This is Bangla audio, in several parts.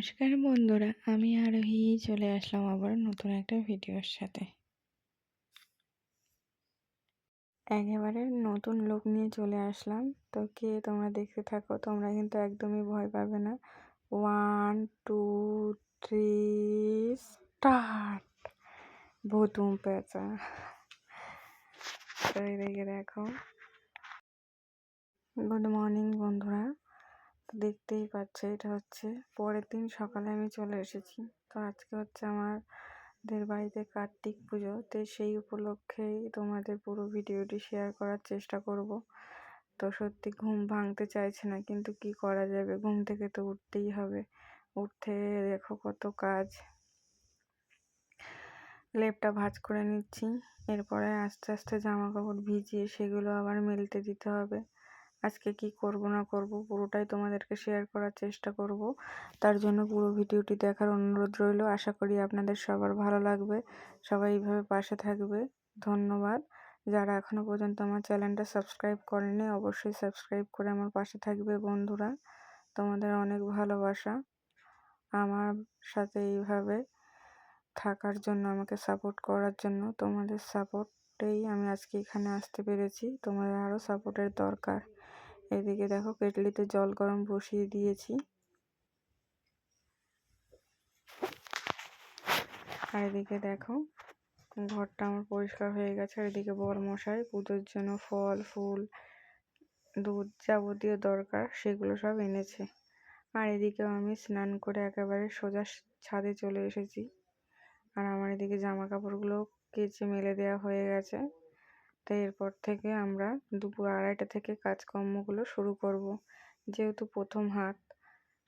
নমস্কার বন্ধুরা, আমি আরোহী। চলে আসলাম আবার নতুন একটা ভিডিওর সাথে। একেবারে নতুন লোক নিয়ে চলে আসলাম। তো কে তোমরা দেখতে থাকো, তোমরা কিন্তু একদমই ভয় পাবে না। ওয়ান টু থ্রি স্টার্ট ভুতুম পেঁচা। তো দেখো গুড মর্নিং বন্ধুরা। দেখতেই পাচ্ছে এটা হচ্ছে পরের দিন সকালে আমি চলে এসেছি। তো আজকে হচ্ছে আমাদের বাড়িতে কার্তিক পুজো, তো সেই উপলক্ষেই তোমাদের পুরো ভিডিওটি শেয়ার করার চেষ্টা করব। তো সত্যি ঘুম ভাঙতে চাইছে না, কিন্তু কি করা যাবে? ঘুম থেকে তো উঠতেই হবে। উঠতে দেখো কত কাজ। লেপটা ভাজ করে নিচ্ছি, এরপরে আস্তে আস্তে জামা কাপড় ভিজিয়ে সেগুলো আবার মেলতে দিতে হবে। আজকে কি করব না করব পুরোটাই তোমাদেরকে শেয়ার করার চেষ্টা করব। তার জন্য পুরো ভিডিওটি দেখার অনুরোধ রইল। আশা করি আপনাদের সবার ভালো লাগবে। সবাই এইভাবে পাশে থাকবে। ধন্যবাদ। যারা এখনও পর্যন্ত আমার চ্যানেলটা সাবস্ক্রাইব করেনি অবশ্যই সাবস্ক্রাইব করে আমার পাশে থাকবে বন্ধুরা। তোমাদের অনেক ভালোবাসা। আমার সাথে এইভাবে থাকার জন্য, আমাকে সাপোর্ট করার জন্য তোমাদের সাপোর্টেই আমি আজকে এখানে আসতে পেরেছি। তোমাদের আরও সাপোর্টের দরকার। এদিকে দেখো কেটলিতে জল গরম বসিয়ে দিয়েছি। আর এদিকে দেখো ঘরটা আমার পরিষ্কার হয়ে গেছে। আর এদিকে মশাই পুজোর জন্য ফল, ফুল, দুধ যাবতীয় দরকার সেগুলো সব এনেছে। আর এদিকেও আমি স্নান করে একেবারে সোজা ছাদে চলে এসেছি। আর আমার এদিকে জামা কাপড়গুলো কেচে মেলে দেওয়া হয়ে গেছে। তো এরপর থেকে আমরা দুপুর আড়াইটা থেকে কাজকর্মগুলো শুরু করব। যেহেতু প্রথম হাত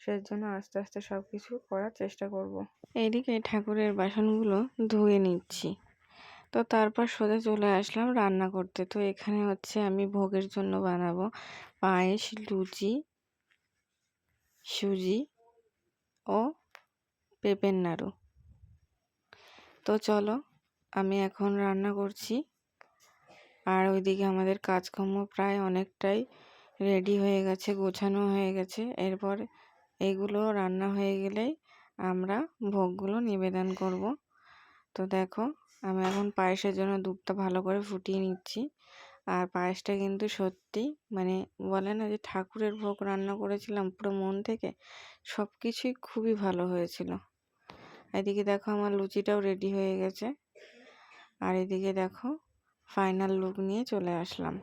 সেই জন্য আস্তে আস্তে সব কিছু করার চেষ্টা করব। এইদিকে ঠাকুরের বাসনগুলো ধুয়ে নিচ্ছি। তো তারপর সোজা চলে আসলাম রান্না করতে। তো এখানে হচ্ছে আমি ভোগের জন্য বানাবো পায়েস, লুচি, সুজি ও পেঁপের নাড়ু। তো চলো, আমি এখন রান্না করছি। আর ওইদিকে আমাদের কাজকর্ম প্রায় অনেকটাই রেডি হয়ে গেছে, গোছানো হয়ে গেছে। এরপর এগুলো রান্না হয়ে গেলেই আমরা ভোগগুলো নিবেদন করব। তো দেখো, আমি এখন পায়েসের জন্য দুধটা ভালো করে ফুটিয়ে নিচ্ছি। আর পায়েসটা কিন্তু সত্যি মানে বলে না যে ঠাকুরের ভোগ রান্না করেছিলাম পুরো মন থেকে সব কিছুই খুবই ভালো হয়েছিল। এদিকে দেখো আমার লুচিটাও রেডি হয়ে গেছে। আর এদিকে দেখো ফাইনাল লুক নিয়ে চলে আসলাম।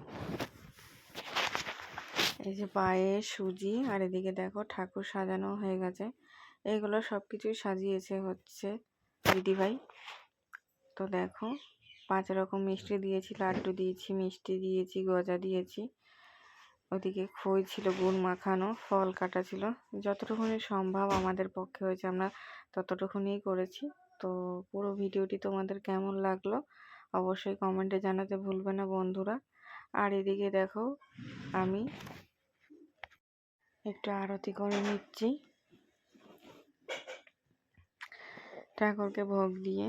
এই যে পায়ে সুজি আর এদিকে দেখো ঠাকুর সাজানো হয়ে গেছে। এইগুলো সব কিছুই সাজিয়েছে হচ্ছে দিদিভাই। তো দেখো পাঁচ রকম মিষ্টি দিয়েছি, লাড্ডু দিয়েছি, মিষ্টি দিয়েছি, গজা দিয়েছি। ওদিকে খই ছিল, গুড় মাখানো, ফল কাটা ছিল। যতটুকুনি সম্ভব আমাদের পক্ষে হয়েছে, আমরা ততটুকুনি করেছি। তো পুরো ভিডিওটি তোমাদের কেমন লাগল? অবশ্যই কমেন্টে জানাতে ভুলবে না বন্ধুরা। আর এদিকে দেখো, আমি একটু আরতি করে নিচ্ছি। ঠাকুরকে ভোগ দিয়ে।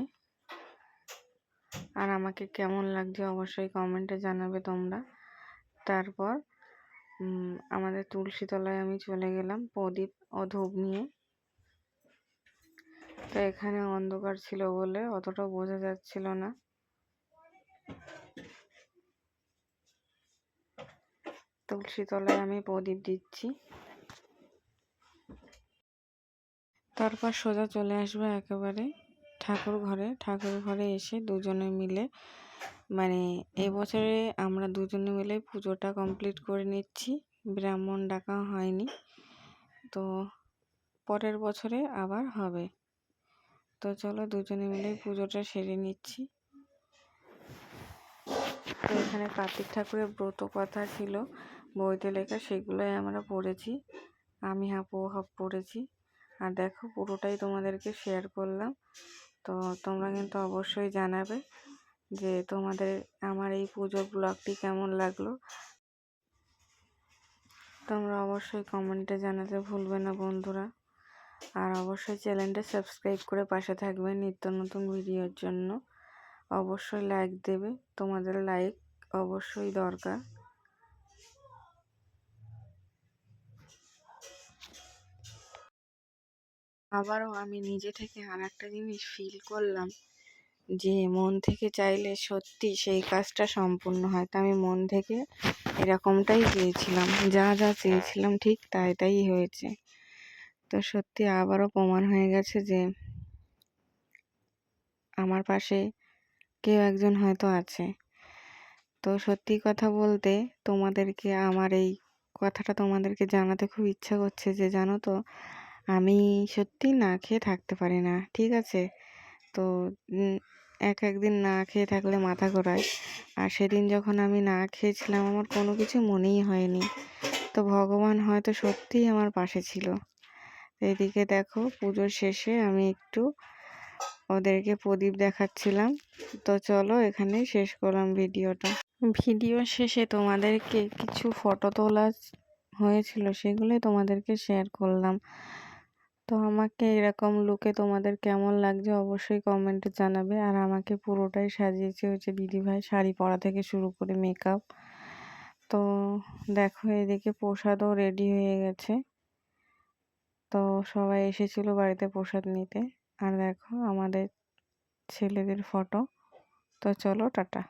আর আমাকে কেমন লাগছে অবশ্যই কমেন্টে জানাবে তোমরা। তারপর আমাদের তুলসী তলায় আমি চলে গেলাম প্রদীপ ও ধূপ নিয়ে। তো এখানে অন্ধকার ছিল বলে অতটা বোঝা যাচ্ছিল না। তুলসী তলায় আমি প্রদীপ দিচ্ছি। তারপর সোজা চলে আসবে একেবারে ঠাকুর ঘরে। ঠাকুর ঘরে এসে দুজনে মিলে মানে এবছরে আমরা দুজনে মিলে পুজোটা কমপ্লিট করে নিচ্ছি। ব্রাহ্মণ ডাকা হয়নি, তো পরের বছরে আবার হবে। তো চলো দুজনে মিলে পুজোটা সেরে নিচ্ছি। তো এখানে কার্তিক ঠাকুরের ব্রত কথা ছিল। বইতে লেখা সেগুলোই আমরা পড়েছি। আমি হাপু হাফ পড়েছি। আর দেখো, পুরোটাই তোমাদেরকে শেয়ার করলাম। তো তোমরা কিন্তু অবশ্যই জানাবে যে তোমাদের আমার এই পুজোর ব্লগটি কেমন লাগল। তোমরা অবশ্যই কমেন্টে জানাতে ভুলবে না, বন্ধুরা। আর অবশ্যই চ্যানেলটা সাবস্ক্রাইব করে পাশে থাকবে নিত্য নতুন ভিডিওর জন্য। অবশ্যই লাইক দেবে। তোমাদের লাইক অবশ্যই দরকার। আবারও আমি নিজে থেকে আর একটা জিনিস ফিল করলাম যে মন থেকে চাইলে সত্যি সেই কাজটা সম্পূর্ণ হয়। তা আমি মন থেকে এরকমটাই চেয়েছিলাম, যা যা চেয়েছিলাম ঠিক তাই তাই হয়েছে। তো সত্যি আবারও প্রমাণ হয়ে গেছে যে আমার পাশে কেউ একজন হয়তো আছে। তো সত্যি কথা বলতে তোমাদেরকে, আমার এই কথাটা তোমাদেরকে জানাতে খুব ইচ্ছা করছে যে জানো তো আমি সত্যি না খেয়ে থাকতে পারি না, ঠিক আছে? তো এক একদিন না খেয়ে থাকলে মাথা ঘোরায়। আর সেদিন যখন আমি না খেয়েছিলাম, আমার কোনো কিছু মনেই হয়নি। তো ভগবান হয়তো সত্যিই আমার পাশে ছিল। এদিকে দেখো, পুজোর শেষে আমি একটু ওদেরকে প্রদীপ দেখাচ্ছিলাম। তো চলো এখানে শেষ করলাম ভিডিওটা। ভিডিও শেষে তোমাদেরকে কিছু ফটো তোলা হয়েছিল, সেগুলোই তোমাদেরকে শেয়ার করলাম। তো আমাকে এরকম লুকে তোমাদের কেমন লাগছে অবশ্যই কমেন্টে জানাবে। আর আমাকে পুরোটাই সাজিয়েছে হচ্ছে দিদিভাই শাড়ি পরা থেকে শুরু করে মেকআপ তো দেখো এদিকে প্রসাদও রেডি হয়ে গেছে। তো সবাই এসেছিল বাড়িতে প্রসাদ নিতে। আর দেখো আমাদের ছেলেদের ফটো তো চলো টাটা।